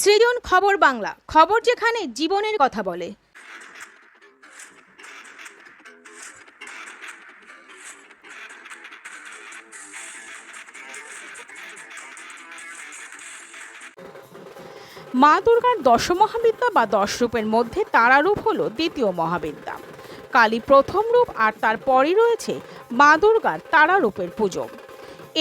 সৃজন খবর বাংলা, খবর যেখানে জীবনের কথা বলে। মা দুর্গার দশমহাবিদ্যা বা দশরূপের মধ্যে তারারূপ হলো দ্বিতীয় মহাবিদ্যা। কালী প্রথম রূপ আর তার পরই রয়েছে মা দুর্গার তারারূপের পুজো।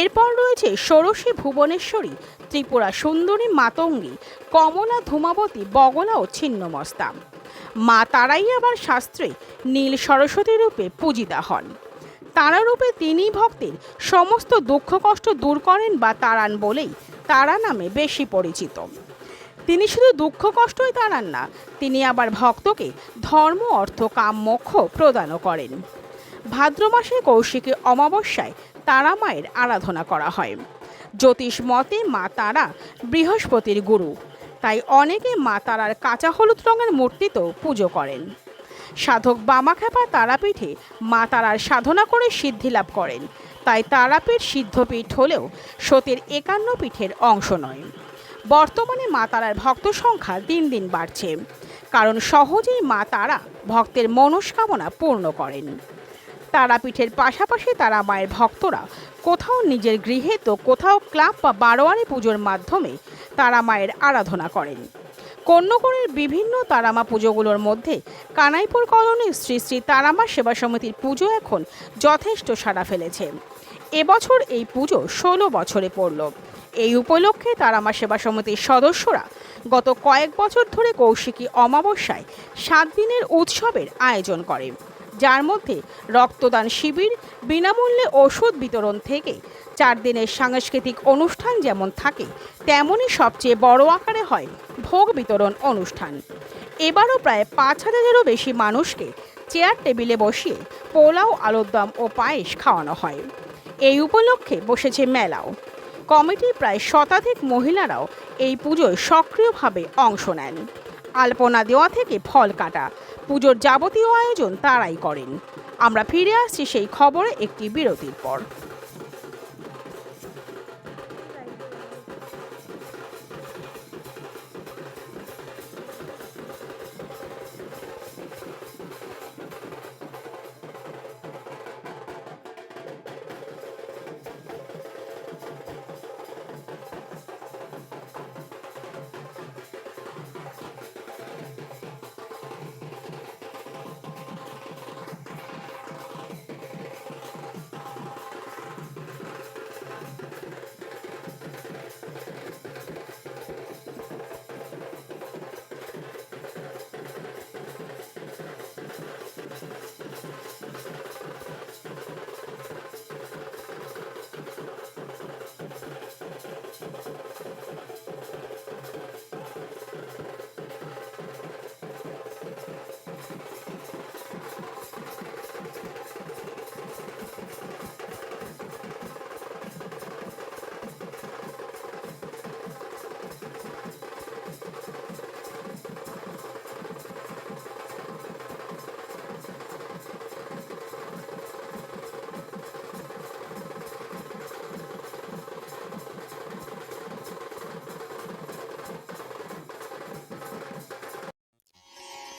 এরপর রয়েছে ষোড়শী ভুবনেশ্বরী ত্রিপুরা সুন্দরী মাতঙ্গী, কমলা ধূমাবতী, বগলা ও ছিন্নমস্তা মা তারাই আবার শাস্ত্রে নীল সরস্বতী রূপে পূজিতা হন। তারারূপে তিনি ভক্তের সমস্ত দুঃখ কষ্ট দূর করেন বা তারান বলেই তারা নামে বেশি পরিচিত। তিনি শুধু দুঃখ কষ্টই তারান না, তিনি আবার ভক্তকে ধর্ম, অর্থ কাম মোক্ষ প্রদানও করেন। ভাদ্র মাসে কৌশিকী অমাবস্যায় তারা মায়ের আরাধনা করা হয়। জ্যোতিষ মতে মা তারা বৃহস্পতির গুরু। তাই অনেকে মা তারার কাঁচা হলুদ রঙের মূর্তিতেও পুজো করেন। সাধক বামাখ্যাপা তারাপীঠে মা তারার সাধনা করে সিদ্ধি লাভ করেন। তাই তারাপীঠ সিদ্ধপীঠ হলেও সতীর একান্ন পীঠের অংশ নয়। বর্তমানে মা তারার ভক্ত সংখ্যা দিন দিন বাড়ছে। কারণ সহজেই মা তারা ভক্তের মনস্কামনা পূর্ণ করেন। তারাপীঠের পাশাপাশি তারা মায়ের ভক্তরা কোথাও নিজের গৃহে তো কোথাও ক্লাব বা বারোয়ারি পুজোর মাধ্যমে তারা মায়ের আরাধনা করেন। কন্যগড়ের বিভিন্ন তারামা পুজোগুলোর মধ্যে কানাইপুর কলোনির শ্রী শ্রী তারামা সেবা সমিতির পুজো এখন যথেষ্ট সাড়া ফেলেছে। এবছর এই পুজো ষোলো বছরে পড়ল। এই উপলক্ষে তারামা সেবা সমিতির সদস্যরা গত কয়েক বছর ধরে কৌশিকী অমাবস্যায় সাত দিনের উৎসবের আয়োজন করে যার মধ্যে রক্তদান শিবির, বিনামূল্যে ওষুধ বিতরণ থেকে চার দিনের সাংস্কৃতিক অনুষ্ঠান যেমন থাকে তেমনই সবচেয়ে বড় আকারে হয় ভোগ বিতরণ অনুষ্ঠান। এবারও প্রায় পাঁচ হাজারেরও বেশি মানুষকে চেয়ার টেবিলে বসিয়ে পোলাও আলুর দম ও পায়েস খাওয়ানো হয়। এই উপলক্ষে বসেছে মেলাও। কমিটির প্রায় শতাধিক মহিলারাও এই পুজোয় সক্রিয়ভাবে অংশ নেন। আলপনা দেওয়া থেকে ফল কাটা। পুজোর যাবতীয় আয়োজন তারাই করেন। আমরা ফিরে আসছি সেই খবরে একটি বিরতির পর।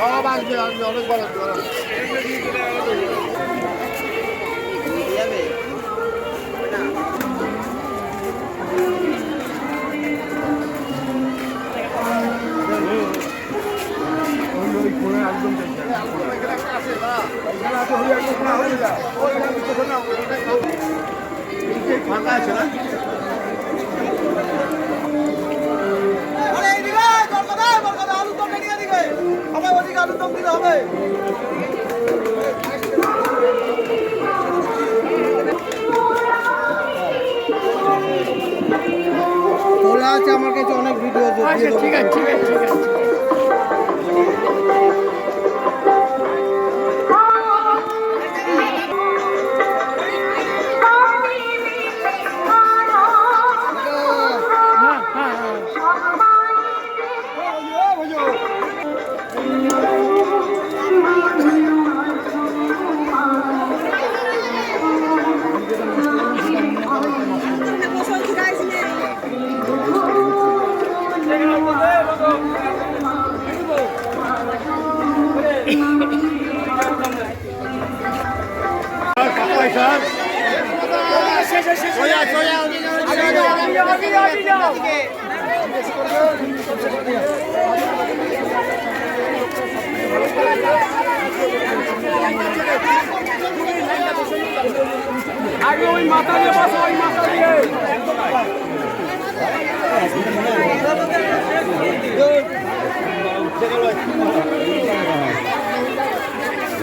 সব আসবে আসবে অনেক বড় আছে না? হবে ওদিকে আলু দিতে হবে। তোলা আছে আমার কাছে অনেক ভিডিও আছে ঠিক আছে ঠিক আছে ঠিক আছে।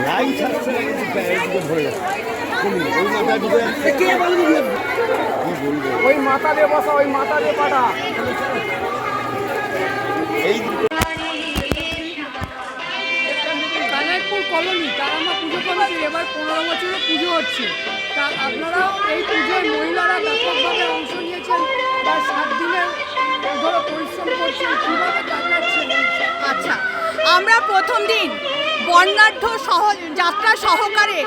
লাইট আছে একদম ভরে যাচ্ছে ওই মাথা ঢুকে ওই মাথা দিয়ে বসা ওই মাথা দিয়ে পাঠা এই কলোনি তারামা পুজো এবার পনেরো বছরের পুজো হচ্ছে। তা আপনারা এই পুজোয় মহিলারা ব্যাপকভাবে অংশ নিয়েছেন বা সাত দিনের ধরে পরিশ্রম করছেন, কীভাবে কাটাচ্ছেন আচ্ছা আমরা প্রথম দিন বর্ণাঢ্য সহ, যাত্রা সহকারে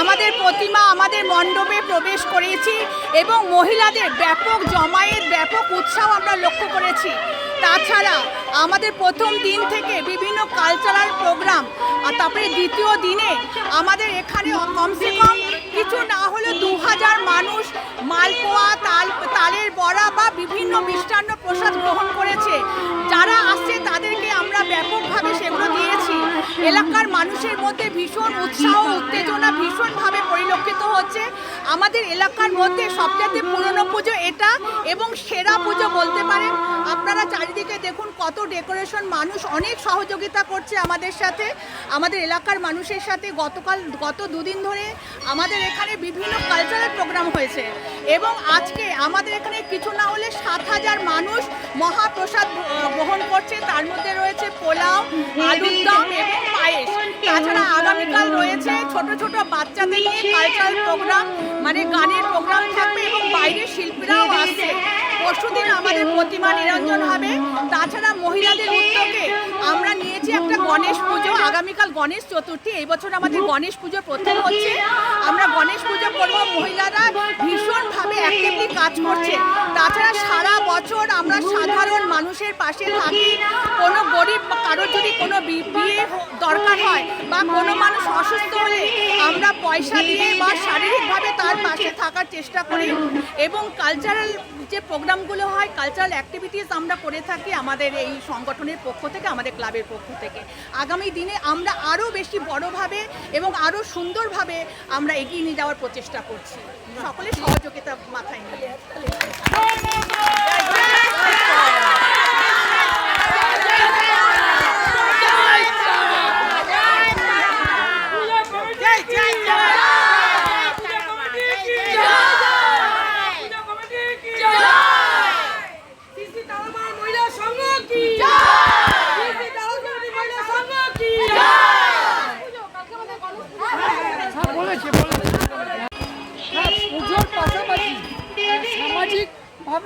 আমাদের প্রতিমা, আমাদের মণ্ডপে প্রবেশ করেছি এবং মহিলাদের ব্যাপক জমায়েত, ব্যাপক উৎসাহ আমরা লক্ষ্য করেছি। তাছাড়া আমাদের প্রথম দিন থেকে বিভিন্ন কালচারাল প্রোগ্রাম আর তারপরে দ্বিতীয় দিনে আমাদের এখানে কমসে কম কিছু না হলে দু হাজার মানুষ মালপোয়া, তাল, তালের বড়া বা বিভিন্ন মিষ্টান্ন প্রসাদ গ্রহণ করেছে। যারা আসছে তাদেরকে আমরা ব্যাপকভাবে সেগুলো দিয়েছি এলাকার মানুষের মধ্যে ভীষণ উৎসাহ, উত্তেজনা ভীষণভাবে পরিলক্ষিত হচ্ছে। আমাদের এলাকার মধ্যে সবচেয়ে পুরনো পুজো এটা এবং সেরা পুজো বলতে পারেন। আপনারা চারিদিকে দেখুন কত ডেকোরেশন, মানুষ অনেক সহযোগিতা করছে আমাদের সাথে। আমাদের এলাকার মানুষের সাথে গতকাল, গত দুদিন ধরে আমাদের এখানে বিভিন্ন কালচারাল প্রোগ্রাম হয়েছে এবং আজকে আমাদের এখানে কিছু না হলে সাত হাজার মানুষ মহাপ্রসাদ গ্রহণ করছে। তার মধ্যে রয়েছে পোলাও, আলুর দম এবং পায়েস তাছাড়া আগামীকাল রয়েছে ছোট ছোট বাচ্চাদের নিয়ে কালচারাল প্রোগ্রাম মানে গানের প্রোগ্রাম থাকবে এবং বাইরের শিল্পীরাও আসছে। পরশুদিন আমাদের প্রতিমা নিরঞ্জন হবে। তাছাড়া মহিলাদের উদ্যোগে আমরা নিয়েছি একটা গণেশ পুজো। আগামীকাল গণেশ চতুর্থী, এই বছর আমাদের গণেশ পুজো প্রথম হচ্ছে। আমরা গণেশ পুজো করব, মহিলারা ভীষণভাবে অ্যাক্টিভলি কাজ করছে। তাছাড়া সারা বছর আমরা সাধারণ মানুষের পাশে থাকি। কোনো গরিব কোনো বিয়ে দরকার হয় বা কোনো মানুষ অসুস্থ হলে আমরা পয়সা দিয়ে বা শারীরিকভাবে তার পাশে থাকার চেষ্টা করি। এবং কালচারাল যে প্রোগ্রামগুলো হয় কালচারাল অ্যাক্টিভিটিস আমরা করে থাকি আমাদের এই সংগঠনের পক্ষ থেকে, আমাদের ক্লাবের পক্ষ থেকে। আগামী দিনে আমরা আরও বেশি বড়ভাবে এবং আরও সুন্দরভাবে আমরা এগিয়ে নিয়ে যাওয়ার প্রচেষ্টা করছি। সকলের সহযোগিতা মাথায় নিয়ে।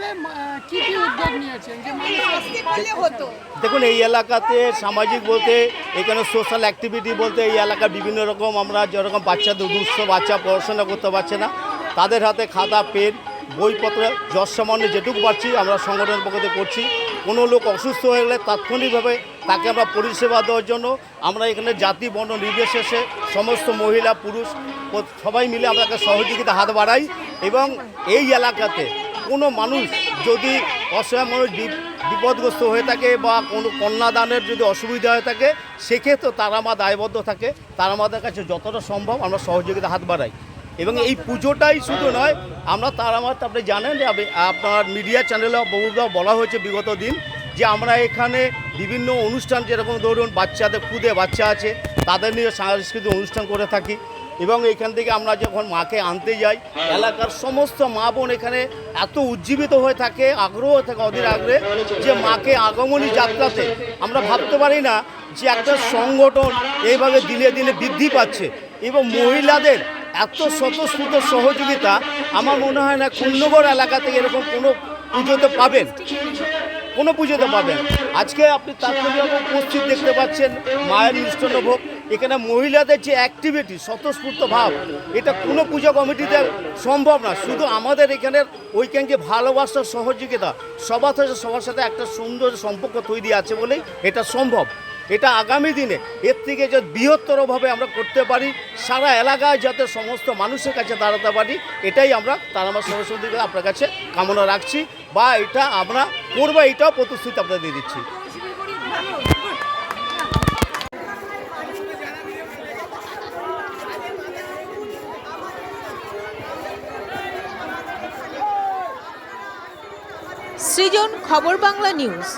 সামাজিকভাবে কী কী উদ্যোগ নিয়েছেন? যে মানুষ আসতে পারলে হতো। দেখুন এই এলাকাতে সামাজিক বলতে এখানে সোশ্যাল অ্যাক্টিভিটি বলতে এই এলাকার বিভিন্ন রকম আমরা যেরকম বাচ্চাদের দুঃস্থ বাচ্চা পড়াশোনা করতে পারছে না তাদের হাতে খাতা পেন বইপত্র যশ সামান্য যেটুকু পারছি আমরা সংগঠনের পক্ষ থেকে করছি। কোনো লোক অসুস্থ হয়ে গেলে তাৎক্ষণিকভাবে তাকে আমরা পরিষেবা দেওয়ার জন্য আমরা এখানে জাতি বর্ণ নির্বিশেষে সমস্ত মহিলা পুরুষ সবাই মিলে আমরা একটা সহযোগিতা হাত বাড়াই এবং এই এলাকাতে কোনো মানুষ যদি অসহায় মানুষ বিপদগ্রস্ত হয়ে থাকে বা কোনো কন্যাদানের যদি অসুবিধা হয়ে থাকে সেক্ষেত্রে তারা আমার দায়বদ্ধ থাকে। তারা আমাদের কাছে যতটা সম্ভব আমরা সহযোগিতা হাত বাড়াই। এবং এই পুজোটাই শুধু নয়, আমরা তার আমার আপনি জানেন যে আপনি- আপনার মিডিয়া চ্যানেলে বহুদা বলা হয়েছে বিগত দিন যে আমরা এখানে বিভিন্ন অনুষ্ঠান যেরকম ধরুন বাচ্চাদের খুদে বাচ্চা আছে, তাদের নিয়ে সাংস্কৃতিক অনুষ্ঠান করে থাকি। এবং এখান থেকে আমরা যখন মাকে আনতে যাই এলাকার সমস্ত মা বোন এখানে এত উজ্জীবিত হয়ে থাকে আগ্রহ থাকে অধীর আগ্রহে যে মাকে আগমনী যাত্রাতে। আমরা ভাবতে পারি না যে একটা সংগঠন এইভাবে দিনে দিনে বৃদ্ধি পাচ্ছে। এবং মহিলাদের এত স্বতঃস্ফূর্ত সহযোগিতা আমার মনে হয় না কুন্নগর থেকে এরকম কোনো পুজোতে পাবেন। কোনো পুজোতে পাবেন। আজকে আপনি তাৎক্ষণিক উপস্থিত দেখতে পাচ্ছেন মায়ের মিষ্টান্ন ভোগ। এখানে মহিলাদের যে অ্যাক্টিভিটি স্বতঃস্ফূর্ত ভাব, এটা কোনো পুজো কমিটিতে সম্ভব না। শুধু আমাদের এখানের ঐক্যাঙ্গে ভালোবাসা ভালোবাসার সহযোগিতা, সবার সাথে সবার সাথে একটা সুন্দর সম্পর্ক তৈরি আছে বলেই এটা সম্ভব। এটা আগামী দিনে এর থেকে যে বৃহত্তরভাবে আমরা করতে পারি, সারা এলাকায় যাতে সমস্ত মানুষের কাছে দাঁড়াতে পারি, এটাই আমরা তার আমার সরস্বতী আপনার কাছে কামনা রাখছি বা এটা আমরা করব, এটাও প্রতিশ্রুতি আপনাদের দিয়ে দিচ্ছি। সৃজন খবর বাংলা নিউজ।